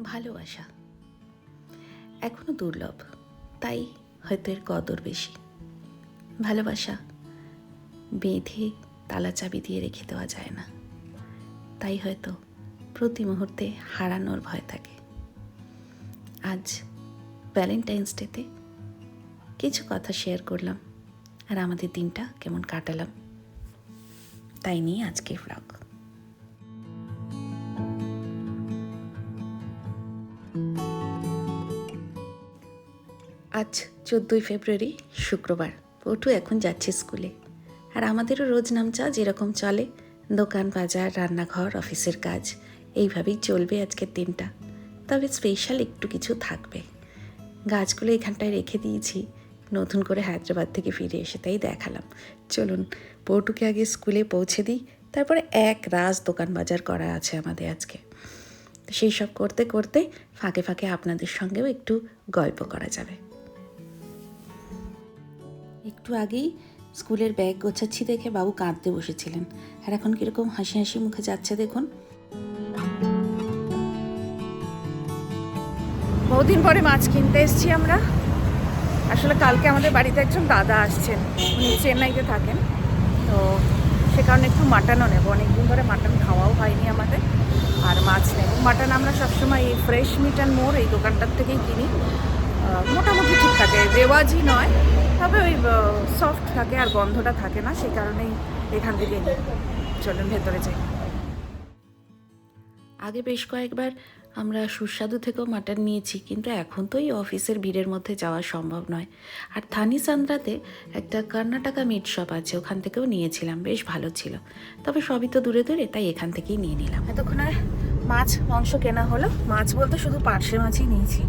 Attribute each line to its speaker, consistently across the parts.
Speaker 1: ভালোবাসা। এখনও দুর্লভ, তাই হয়তো এর কদর বেশি। ভালোবাসা বেঁধে তালা চাবি দিয়ে রেখে দেওয়া যায় না। তাই হয়তো প্রতি মুহূর্তে হারানোর ভয় থাকে। আজ ভ্যালেন্টাইন্স ডেতে কিছু কথা শেয়ার করলাম, আর আমাদের দিনটা কেমন কাটালাম, তাই নিয়ে আজকের ব্লগ আজ চোদ্দোই ফেব্রুয়ারি, শুক্রবার। পটু এখন যাচ্ছে স্কুলে। আর আমাদেরও রোজ নামচা যেরকম চলে, দোকান, বাজার, রান্নাঘর, অফিসের কাজ, এইভাবেই চলবে আজকের দিনটা। তবে স্পেশাল একটু কিছু থাকবে। গাছগুলো এখানটায় রেখে দিয়েছি, নতুন করে হায়দ্রাবাদ থেকে ফিরে এসে তাই দেখালাম। চলুন, পটুকে আগে স্কুলে পৌঁছে দিই, তারপরে এক রাজ দোকান বাজার করা আছে আমাদের আজকে। সেই সব করতে করতে ফাঁকে ফাঁকে আপনাদের সঙ্গেও একটু গল্প করা যাবে। একটু আগেই স্কুলের ব্যাগ গোছাচ্ছি দেখে বাবু কাঁদতে বসেছিলেন। আর এখন কীরকম হাসি হাসি মুখে যাচ্ছে দেখুন।
Speaker 2: বহুদিন পরে মাছ কিনতে এসছি আমরা। আসলে কালকে আমাদের বাড়িতে একজন দাদা আসছেন উনি চেন্নাইতে থাকেন। তো সে কারণে একটু মাটনও নেব। অনেকদিন ধরে মাটন খাওয়াও হয়নি আমাদের। আর মাছ নেব মাটন আমরা সবসময় এই ফ্রেশ মিট অ্যান্ড মোর এই দোকানটার থেকেই কিনি। মোটামুটি ঠিক থাকে। রেওয়াজই নয়, তবে ওই সফট থাকে আর গন্ধটা থাকে না, সেই কারণেই এখান থেকে চলুন ভেতরে যাই।
Speaker 1: আগে বেশ কয়েকবার আমরা সুস্বাদু থেকেও মাটন নিয়েছি, কিন্তু এখন তো এই অফিসের ভিড়ের মধ্যে যাওয়া সম্ভব নয়। আর থানি সান্দ্রাতে একটা কর্ণাটকা মিট শপ আছে, ওখান থেকেও নিয়েছিলাম, বেশ ভালো ছিল। তবে সবই তো দূরে দূরে, তাই এখান থেকেই নিয়ে নিলাম।
Speaker 2: এতক্ষণে মাছ, মাংস কেনা হলো। মাছ বলতে শুধু পার্শে মাছই নিয়েছি,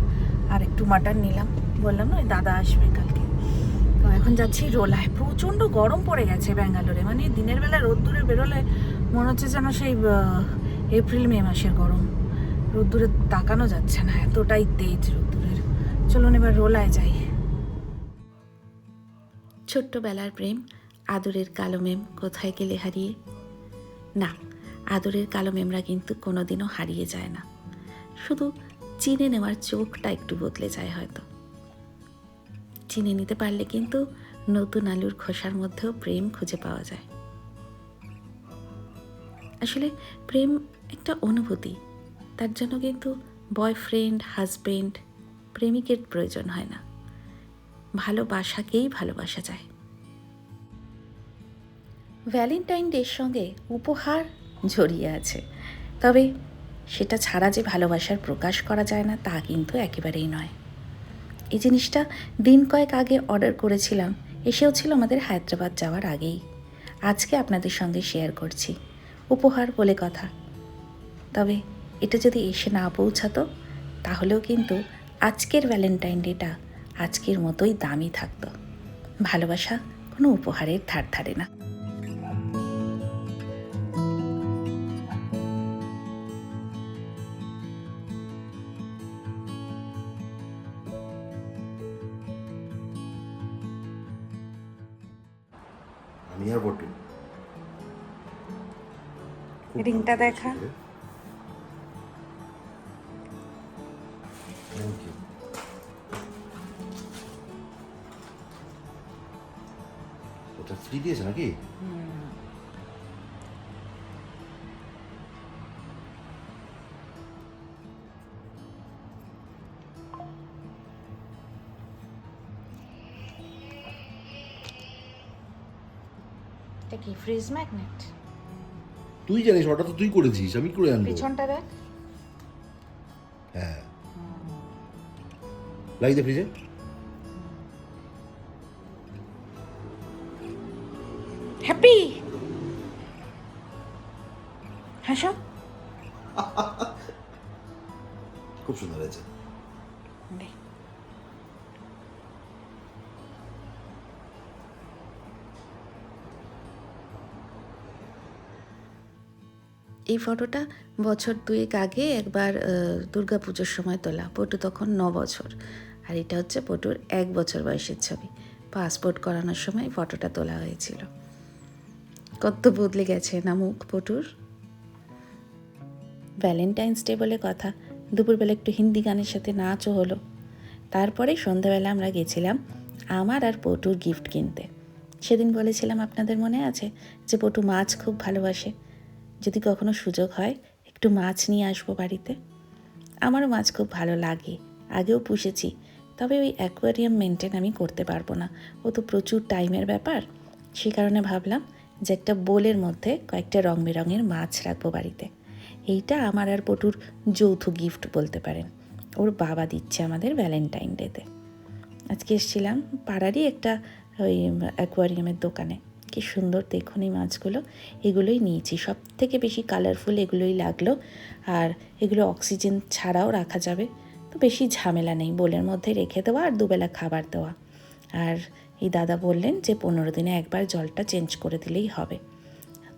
Speaker 2: আর একটু মাটন নিলাম। বললাম না দাদা আসবে কালকে। তো এখন যাচ্ছি রোলায়। প্রচণ্ড গরম পড়ে গেছে ব্যাঙ্গালোরে মানে দিনের বেলা রোদ্দুরে বেরোলে মনে হচ্ছে যেন সেই এপ্রিল, মে মাসের গরম। রোদ্দুরে তাকানো যাচ্ছে না, এতটাই তেজ রোদ্দুরের। চলুন এবার রোলায় যাই।
Speaker 1: ছোট্টবেলার প্রেম, আদরের কালো মেম কোথায় গেলে হারিয়ে? না, আদরের কালো মেমরা কিন্তু কোনোদিনও হারিয়ে যায় না। শুধু চিনে নেওয়ার চোখটা একটু বদলে যায় হয়তো। চিনে নিতে পারলে কিন্তু নতুন আলুর খোসার মধ্যেও প্রেম খুঁজে পাওয়া যায়। আসলে প্রেম একটা অনুভূতি তার জন্য কিন্তু বয়ফ্রেন্ড হাজবেন্ড প্রেমিকের প্রয়োজন হয় না। ভালোবাসাকেই ভালোবাসা যায়। ভ্যালেন্টাইন ডের সঙ্গে উপহার জড়িয়ে আছে। তবে সেটা ছাড়া যে ভালোবাসার প্রকাশ করা যায় না, তা কিন্তু একেবারেই নয়। এই জিনিসটা দিন কয়েক আগে অর্ডার করেছিলাম, এসেও ছিল আমাদের হায়দ্রাবাদ যাওয়ার আগেই। আজকে আপনাদের সঙ্গে শেয়ার করছি। উপহার বলে কথা। তবে এটা যদি এসে না পৌঁছাতো তাহলেও কিন্তু আজকের ভ্যালেন্টাইন ডেটা আজকের মতোই দামি থাকতো। ভালোবাসা কোনো উপহারের ধার ধারে না।
Speaker 2: রিংটা দেখা।
Speaker 3: ফ্রি দিয়েছে নাকি
Speaker 2: কি ফ্রিজ ম্যাগনেট
Speaker 3: তুই জানিস অর্ডার তো তুই করেছিস আমি করে আনব।
Speaker 2: পিছনটা দেখ।
Speaker 3: হ্যাঁ। লাগিয়ে দে ফ্রিজে
Speaker 2: হ্যাপি হাসো।
Speaker 3: খুব সুন্দর হয়েছে।
Speaker 1: এই ফটোটা বছর দুয়েক আগে একবার দুর্গা পুজোর সময় তোলা। পটু তখন ন বছর। আর এটা হচ্ছে পটুর এক বছর বয়সের ছবি। পাসপোর্ট করানোর সময় ফটোটা তোলা হয়েছিল। কত বদলে গেছে না মুখ পটুর ভ্যালেন্টাইন্স ডে বলে কথা, দুপুরবেলা একটু হিন্দি গানের সাথে নাচও হলো। তারপরে সন্ধ্যাবেলা আমরা গেছিলাম আমার আর পটুর গিফট কিনতে। সেদিন বলেছিলাম আপনাদের মনে আছে যে পটু মাছ খুব ভালোবাসে। যদি কখনো সুযোগ হয়, একটু মাছ নিয়ে আসব বাড়িতে। আমারও মাছ খুব ভালো লাগে, আগেও পুষেছি, তবে ওই অ্যাকোয়ারিয়াম মেনটেন আমি করতে পারব না। ও তো প্রচুর টাইমের ব্যাপার, সে কারণে ভাবলাম যে একটা বোলের মধ্যে কয়েকটা রং বেরঙের মাছ রাখব বাড়িতে। এইটা আমার আর পটুর যৌথ গিফট বলতে পারেন। ওর বাবা দিচ্ছে আমাদের ভ্যালেন্টাইন ডেতে আজকে এসেছিলাম পাড়ারই একটা ওই অ্যাকোয়ারিয়ামের দোকানে। কি সুন্দর দেখুন এই মাছগুলো। এগুলোই নিয়েছি। সব থেকে বেশি কালারফুল এগুলোই লাগল। আর এগুলো অক্সিজেন ছাড়াও রাখা যাবে। তো বেশি ঝামেলা নেই। বোলের মধ্যে রেখে দেওয়া আর দুবেলা খাবার দেওয়া। আর এই দাদা বললেন যে পনেরো দিনে একবার জলটা চেঞ্জ করে দিলেই হবে।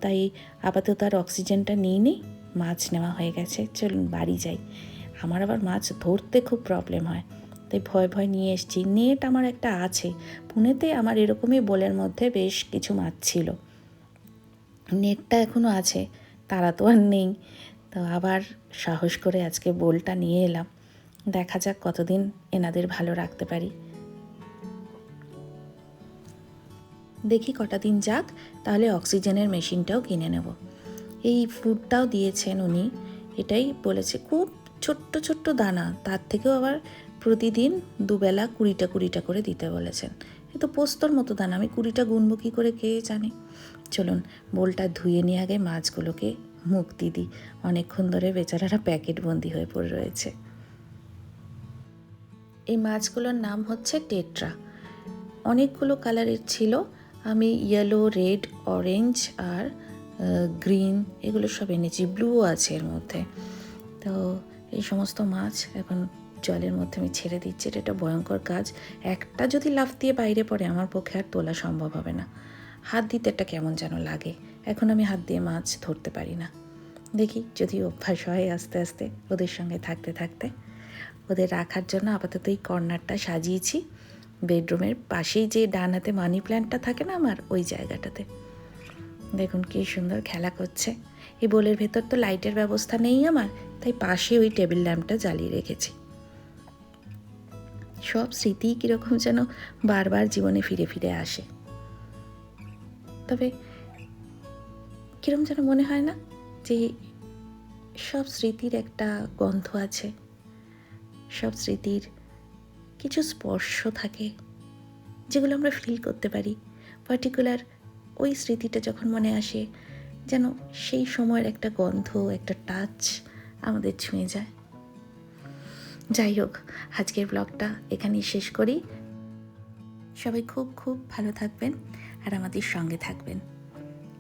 Speaker 1: তাই আপাতত আর অক্সিজেনটা নিই নি, মাছ নেওয়া হয়ে গেছে, চলুন বাড়ি যাই। আমার আবার মাছ ধরতে খুব প্রবলেম হয়, তাই ভয় ভয় নিয়ে এসেছি। নেট আমার একটা আছে, পুনেতে আমার এরকমই বোলের মধ্যে বেশ কিছু মাছ ছিল। নেটটা এখনও আছে, তারা তো আর নেই। তো আবার সাহস করে আজকে বোলটা নিয়ে এলাম। দেখা যাক কতদিন এনাদের ভালো রাখতে পারি। দেখি কটা দিন যাক, তাহলে অক্সিজেনের মেশিনটাও কিনে নেব। এই ফুডটাও দিয়েছেন উনি, এটাই বলেছে, খুব ছোট্ট ছোট্ট দানা, তার থেকেও আবার প্রতিদিন দুবেলা কুড়িটা কুড়িটা করে দিতে বলেছেন। এ তো পোস্তর মতো দানা, আমি কুড়িটা গুনবো কী করে কে জানে? চলুন, বোলটা ধুয়ে নিয়ে আগে মাছগুলোকে মুক্তি দিই। অনেকক্ষণ ধরে বেচারারা প্যাকেট বন্দি হয়ে পড়ে রয়েছে। এই মাছগুলোর নাম হচ্ছে টেট্রা। অনেকগুলো কালারের ছিল আমি ইয়েলো রেড অরেঞ্জ আর গ্রিন এগুলো সব এনেছি। ব্লুও আছে এর মধ্যে। তো এই সমস্ত মাছ এখন জলের মধ্যে আমি ছেড়ে দিচ্ছি। এটা একটা ভয়ঙ্কর কাজ। একটা যদি লাফ দিয়ে বাইরে পড়ে, আমার পক্ষে আর তোলা সম্ভব হবে না। হাত দিতে একটা কেমন যেন লাগে। এখন আমি হাত দিয়ে মাছ ধরতে পারি না। দেখি যদি অভ্যাস হয় আস্তে আস্তে ওদের সঙ্গে থাকতে থাকতে। ওদের রাখার জন্য আপাতত এই কর্নারটা সাজিয়েছি। বেডরুমের পাশেই যে ডান হাতে মানি প্ল্যান্টটা থাকে না আমার, ওই জায়গাটাতে। দেখুন কি সুন্দর খেলা করছে। এই বোলের ভেতর তো লাইটের ব্যবস্থা নেই আমার, তাই পাশে ওই টেবিল ল্যাম্পটা জ্বালিয়ে রেখেছি। সব স্মৃতি কীরকম যেন বারবার জীবনে ফিরে ফিরে আসে। তবে কীরকম যেন মনে হয় না যে সব স্মৃতির একটা গন্ধ আছে। সব স্মৃতির কিছু স্পর্শ থাকে যেগুলো আমরা ফিল করতে পারি। পার্টিকুলার ওই স্মৃতিটা যখন মনে আসে, যেন সেই সময়ের একটা গন্ধ, একটা টাচ আমাদের ছুঁয়ে যায়। যাই হোক, আজকের ব্লগটা এখানেই শেষ করি। সবাই খুব খুব ভালো থাকবেন আর আমাদের সঙ্গে থাকবেন।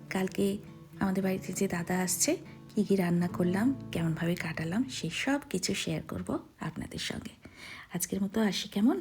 Speaker 1: কালকে আমাদের বাড়িতে যে দাদা আসছে, কী কী রান্না করলাম, কেমনভাবে কাটালাম, সেই সব কিছু শেয়ার করব আপনাদের সঙ্গে। আজকের মতো আসি কেমন?